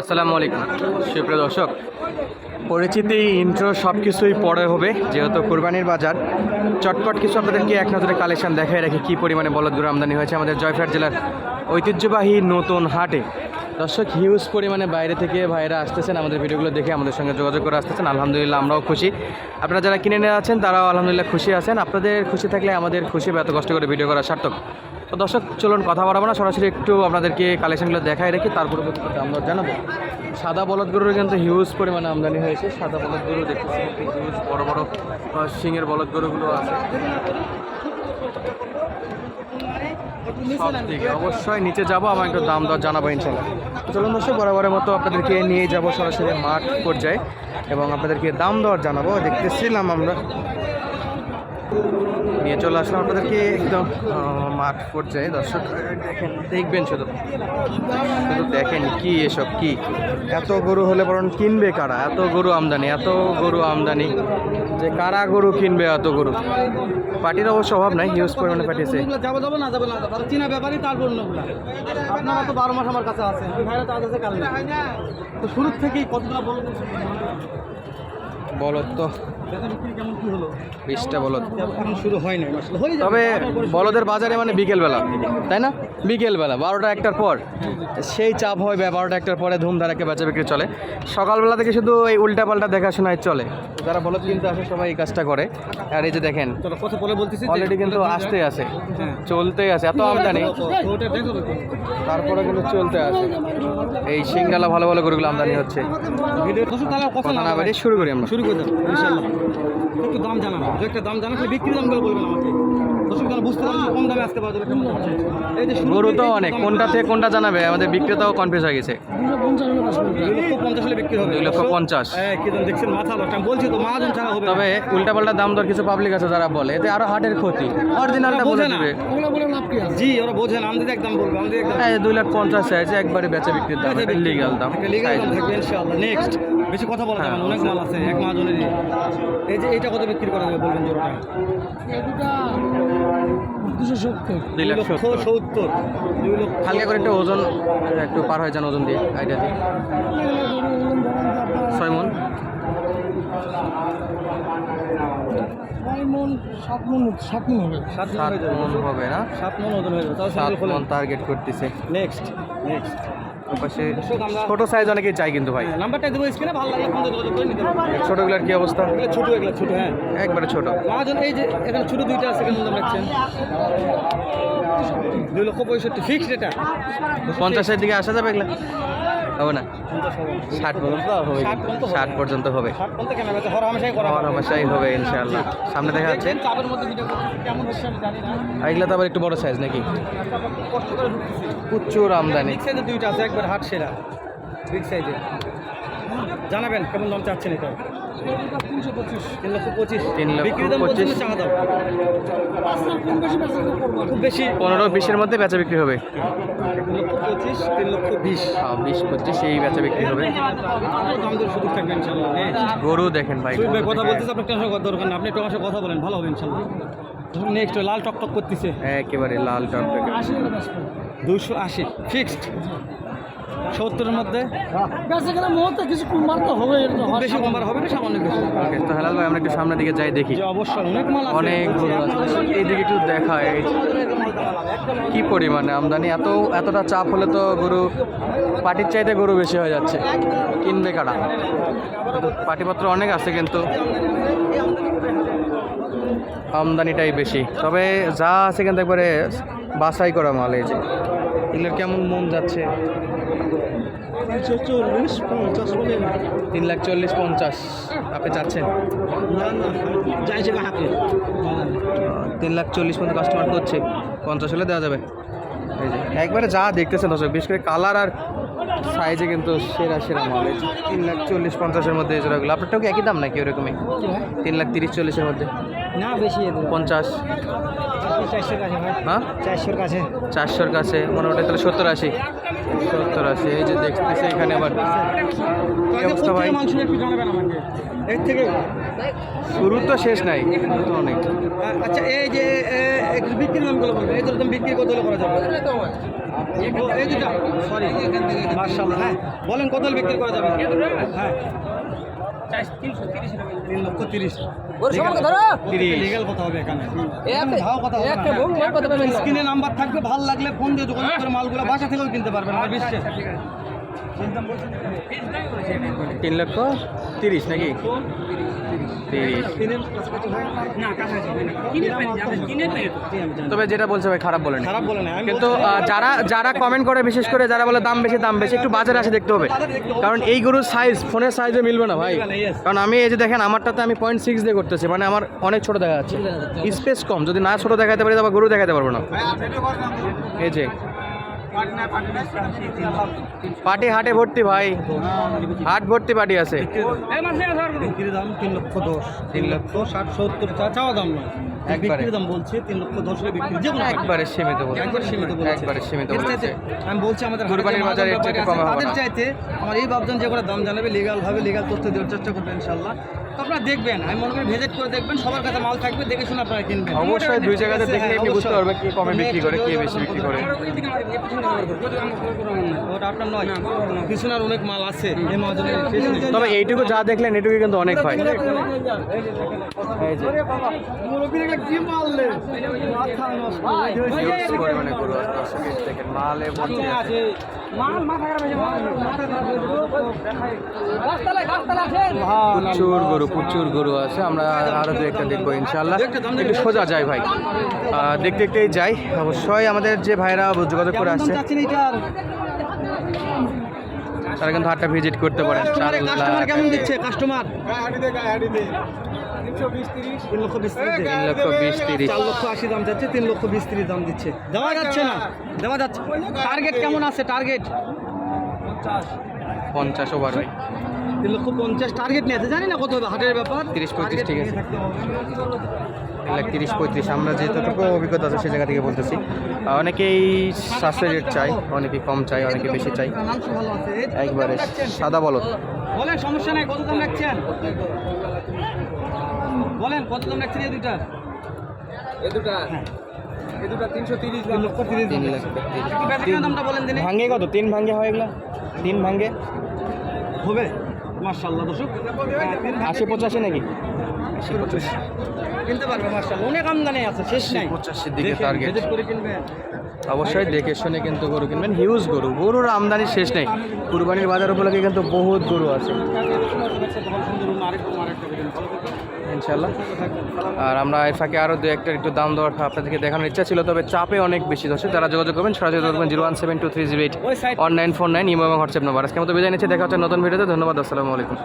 আসসালামু আলাইকুম। সুপ্রিয় দর্শক, পরিচিতি ইন্ট্রো সব কিছুই পরে হবে, যেহেতু কোরবানির বাজার। চটপট কিছু আপনাদেরকে এক নজরে কালেকশন দেখায় রাখি, কী পরিমাণে বলদগুলো আমদানি হয়েছে আমাদের জয়ফ্রাট জেলার ঐতিহ্যবাহী নতুন হাটে। দর্শক হিউজ পরিমাণে বাইরে থেকে ভাইরা আসতেছেন, আমাদের ভিডিওগুলো দেখে আমাদের সঙ্গে যোগাযোগ করে আসতেছেন। আলহামদুলিল্লাহ, আমরাও খুশি। আপনারা যারা কিনে নিয়ে আছেন, তারাও আলহামদুলিল্লাহ খুশি আছেন। আপনাদের খুশি থাকলে আমাদের খুশি বা এত কষ্ট করে ভিডিও করা সার্থক। তো দর্শক, চলুন কথা বাড়াবো না, সরাসরি একটু আপনাদেরকে কালেকশনগুলো দেখাই রেখে, তার পরবর্তীতে দাম দর জানাব। সাদা বলদ গরুর কিন্তু হিউজ পরিমাণে আমদানি হয়েছে, সাদা বলদ গরু দেখতেছি হিউজ বড় বড় শিঙের বলদ গরুগুলো আছে। সব অবশ্যই নিচে যাব, আমার একটু দাম দর জানাব ইনশাল্লাহ চলুন দর্শক, বরাবরের মতো আপনাদেরকে নিয়ে যাব সরাসরি মাঠ পর্যায়ে, এবং আপনাদেরকে দাম দর জানাব, দেখতেছিলাম আমরা। নিয়ে চলে আসলাম আপনাদেরকে একদম মাঠ পর্যায়ে। দর্শক, দেখেন, দেখবেন শুধু। শুধু দেখেন কি, এসব কি? এত গরু হলে বরং কিনবে কারা? এত গরু আমদানি, এত গরু আমদানি। যে কারা গরু কিনবে এত গরু? পার্টির অবশ্য অভাব নাই, হিউজ পরিমাণে পাঠিয়েছে। যাব যাব না যাব না চীনা ব্যাপারই তার বন্যগুলো আপনারা তো বারো মাস আমার কাছে ভাইরা তো আজ আছে শুরুর থেকেই কতগুলো বলো তো বলদ তো। বিশটা শুরু হয় তবে বলদের বাজারে মানে বিকেলবেলা তাই না? বিকেলবেলা বারোটা একটার পর। সেই চাপ হয় বারোটা একটার পরে ধুমধারাকে বেচা বিক্রি চলে। সকালবেলা থেকে শুধু এই উল্টা পাল্টা দেখাশোনায় চলে। যারা বলদ কিন্তু আসে সবাই এই কাজটা করে। আর এই যে দেখেন অলরেডি কিন্তু আসতে আছে হ্যাঁ। চলতেই আছে এত আমদানি। তারপরে কিন্তু চলতে আছে এই সিঙ্গালা ভালো ভালো গরুগুলো আমদানি হচ্ছে। শুরু করি আমরা। শুরু করে দেবো ইনশাল্লাহ একটু দাম জানান একটা দাম জানালে বিক্রি দামগুলো বলবেন আমাকে? দর্শক বুঝতে পারবেন কম দামে আসতে পারবে এই যে গরু তো অনেক কোনটা থেকে কোনটা জানাবে? আমাদের বিক্রেতাও কনফিউজ হয়ে গেছে। দুই লক্ষ পঞ্চাশ হলে বিক্রি হবে। দুই পঞ্চাশ। হ্যাঁ কি দাম দেখছেন? মাথা লট বলছি তো মাহাজন হবে না। তবে উল্টাপাল্টা দাম দর কিছু পাবলিক আছে যারা বলে এতে আরও হাটের ক্ষতি। অরিজিনালটা বলে দিবে। জি ওরা বোঝেন আমাদের একদম বলব এই দুই লাখ পঞ্চাশ চাইছে একবারে বেচা বিক্রির দাম লিগাল দাম। লিগাল দাম থাকবে ইনশাআল্লাহ। নেক্সট বেশি কথা বলা যাবে অনেক মাল আছে এক মাহাজনেরই এই। যে এইটা কত বিক্রি করা যাবে বলবেন জোরটা? দুই লক্ষ সত্তর। সত্তর। দুই লক্ষ হালকা করে একটু ওজন একটু পার হয়ে যান ওজন দিয়ে। আইডিয়া দিয়ে ছয় মন সাত মন সাত মন হবে। সাত মন সাত হয়ে যাবে। মন হবে না? সাত মন ওজন হয়ে যাবে তাও সাত মন টার্গেট করতেছে। নেক্সট নেক্সট ছোট সাইজ অনেকেই চাই কিন্তু ভাই। নাম্বারটা দেবো স্ক্রিনে ভালো লাগলে ফোন যোগাযোগ করে নিতে পারবেন ছোটগুলোর কি অবস্থা? এগুলো ছোট এগুলো ছোট হ্যাঁ। একবারে ছোট। মহাজন এই যে এখানে ছোট দুইটা আছে কেমন দাম রাখছেন। দুই লক্ষ পঁয়ষট্টি ফিক্সড এটা। পঞ্চাশের দিকে আসা যাবে এগুলা? হবে না। ষাট পর্যন্ত হবে ষাট পর্যন্ত হবে। পর্যন্ত হবে। ইনশাআল্লাহ। সামনে দেখা যাচ্ছে। এগুলো তো আবার একটু বড় সাইজ নাকি? প্রচুর আমদানি। দুইটা আছে একবার হাট সেরা। বিগ সাইজের জানাবেন কেমন দাম চাচ্ছেন এটা? তিন লক্ষ পঁচিশ। তিন লক্ষ পঁচিশ। খুব বেশি। পনেরো বিশের মধ্যে বেচা বিক্রি হবে। তিন লক্ষ পঁচিশ তিন লক্ষ বিশ। হ্যাঁ, বিশ পঁচিশ এই বেচা বিক্রি হবে। দাম দর সুযোগ থাকবে ইনশাল্লাহ গরু দেখেন। ভাই কথা। বলতেছে আপনার টেনশন করার দরকার না আপনি একটু আমার সাথে কথা বলেন ভালো হবে ইনশাল্লাহ। নেক্সট লাল টক টক করতেছে। একেবারে লাল টকটক। দুশো আশি ফিক্সড সত্তরের মধ্যে? কিছু কুমার তো হবে বেশি কমার হবে না সামান্য বেশি? ওকে তো হেলাল ভাই আমরা একটু সামনের দিকে যাই দেখি। অবশ্যই অনেক মাল অনেক এইদিকে একটু দেখায় কি পরিমাণে আমদানি? এত এতটা চাপ হলে তো গরু পাটির চাইতে গরু বেশি হয়ে যাচ্ছে। কিনবে কারা? পাটিপত্র অনেক আছে কিন্তু। আমদানিটাই বেশি। তবে যা আছে কিন্তু একবারে বাছাই করা মাল এই যে। এগুলোর কেমন মন যাচ্ছে? চল্লিশ পঞ্চাশ বলে তিন লাখ চল্লিশ পঞ্চাশ। আপনি চাচ্ছেন? না হাতে। তিন লাখ চল্লিশ পর্যন্ত কাস্টমার করছে। পঞ্চাশ হলে দেওয়া যাবে। এই যে একবারে যা দেখতেছেন দর্শক বিশেষ করে কালার আর সাইজে কিন্তু সেরা সেরা মাল তিন লাখ চল্লিশ পঞ্চাশের মধ্যে এই জোড়াগুলো। আপনারটাও কি একই দাম নাকি ওরকমই? তিন লাখ তিরিশ চল্লিশের মধ্যে। না বেশি পঞ্চাশ। হ্যাঁ? চারশোর কাছে। চারশোর কাছে। মোটামুটি তাহলে সত্তর আশি। সত্তর আশি এই যে দেখতেছি এখানে আবার। কি অবস্থা ভাই? এর থেকে শুরু তো শেষ নাই তো অনেক। আচ্ছা এই যে বিক্রির নামগুলো বলবেন এই তুমি বিক্রি কত করা যাবে? এই দুটা সরি হ্যাঁ। বলেন কত বিক্রি করা যাবে? হ্যাঁ। তিন লক্ষ তিরিশ। তিরিশ। লিগেল কথা হবে এখানে। ভাও কথা হবে না স্ক্রিনে নাম্বার থাকবে ভালো লাগলে ফোন দিয়ে দোকান করে মালগুলো বাসা থেকেও কিনতে পারবেন আমার বিশ্বাস। তিন লক্ষ তিরিশ নাকি? তবে যেটা বলছে ভাই খারাপ বলেন। খারাপ বলে না কিন্তু যারা যারা কমেন্ট করে বিশেষ করে যারা বলে দাম বেশি দাম বেশি একটু বাজারে আসে দেখতে হবে। কারণ এই গরুর সাইজ ফোনের সাইজে মিলবে না ভাই. কারণ আমি এই যে দেখেন আমারটাতে আমি পয়েন্ট সিক্স দিয়ে করতেছি মানে আমার অনেক ছোট দেখা যাচ্ছে। স্পেস কম যদি না ছোট দেখাতে পারি তবে গরু দেখাতে পারব না। এই যে। পাটি হাটে ভর্তি ভাই। হাট ভর্তি পাটি আছে। বিক্রির দাম তিন লক্ষ দশ তিন লক্ষ ষাট সত্তর চা- চাওয়া দাম নয় একবারে। দাম বলছে তিন লক্ষ দশ বিক্রি যে কোনো একবারে সীমিত বলে একবার সীমিত বলেছে। একবারে সীমিত এর আমি বলছি। আমাদের কুরবানির বাজারে চাইতে হবে তাদের চাইতে আমার এই ভাবছেন যে করে দাম জানাবে লিগাল ভাবে লিগাল তথ্য দেওয়ার চেষ্টা করবেন ইনশাল্লাহ। আপনারা দেখবেন আমি মনে করি ভিজিট করে দেখবেন সবার কাছে মাল থাকবে দেখে শুনে আপনারা কিনবেন অবশ্যই দুই জায়গাতে হ্যাঁ, দেখলে আপনি বুঝতে পারবেন কে কমে বিক্রি করে কে বেশি বিক্রি করে ওটা আপনার নয় পিছনের অনেক মাল আছে এই তবে এইটুকু যা দেখলেন এটুকু কিন্তু অনেক ভাই এই যে মালে ভর্তি আছে প্রচুর গরু প্রচুর গরু আছে। আমরা আরও দু একটা দেখব ইনশাল্লাহ একটু সোজা যাই ভাই। দেখতে দেখতেই যাই। অবশ্যই আমাদের যে ভাইরা যোগাযোগ করে আসছে? তারা কিন্তু হাটটা ভিজিট করতে পারে কাস্টমারে কেমন দিচ্ছে? কাস্টমার তিন লক্ষ বিশ তিরিশ। লক্ষ চার লক্ষ আশি দাম যাচ্ছে তিন লক্ষ বিশ তিরিশ দাম দিচ্ছে। দেওয়া যাচ্ছে না দেওয়া যাচ্ছে। টার্গেট কেমন আছে? টার্গেট পঞ্চাশ ওভার তিন লক্ষ পঞ্চাশ টার্গেট নিয়ে আছে। জানি না কত হবে হাটের ব্যাপার। 30, 35 Target ঠিক আছে। তিন লাখ তিরিশ পঁয়ত্রিশ আমরা যেতটুকু অভিজ্ঞতা আছে সেই জায়গা থেকে বলতেছি। অনেকেই সাশ্রয় রেট চাই অনেকে কম চাই অনেকে বেশি চাই এই একবারে সাদা বলদ। বলেন সমস্যা নাই কত দাম রাখছেন? বলেন কত দাম রাখছেন এই দুইটা? তিন লক্ষ তিরিশ তিন দাম লাখ রাখছেন। তিরিশ দামটা বলেন দিনে ভাঙ্গে কত? তিন ভাঙ্গে হয় এগুলা? তিন ভাঙ্গে? হবে। মার্শাল্লাহ দর্শক। আশি পঁচাশি নাকি? কিনতে পারবে মার্শাল্লাহ অনেক আমদানি আছে শেষ নাই। পঁচাশির দিকে টার্গেট করে কিনবেন। অবশ্যই দেখে শুনে কিন্তু গরু কিনবেন। হিউজ গরু। গরুর আমদানি শেষ নেই। কুরবানির বাজার উপলক্ষে কিন্তু বহুত গরু আছে। ইনশাল্লাহ আর আমরা এর ফাঁকে আরও দু একটা একটু দাম দর আপনাদেরকে দেখানোর ইচ্ছা ছিল, তবে চাপে অনেক বেশি ধরছে। তারা যোগাযোগ করবেন, সরাসরি করবেন zero one seven two three zero eight one nine four nine, imo এবং হোয়াটসঅ্যাপ নম্বর। আজকে মতো বিদায় নিচ্ছে, দেখা হচ্ছে নতুন ভিডিওতে। ধন্যবাদ, আসসালামু আলাইকুম।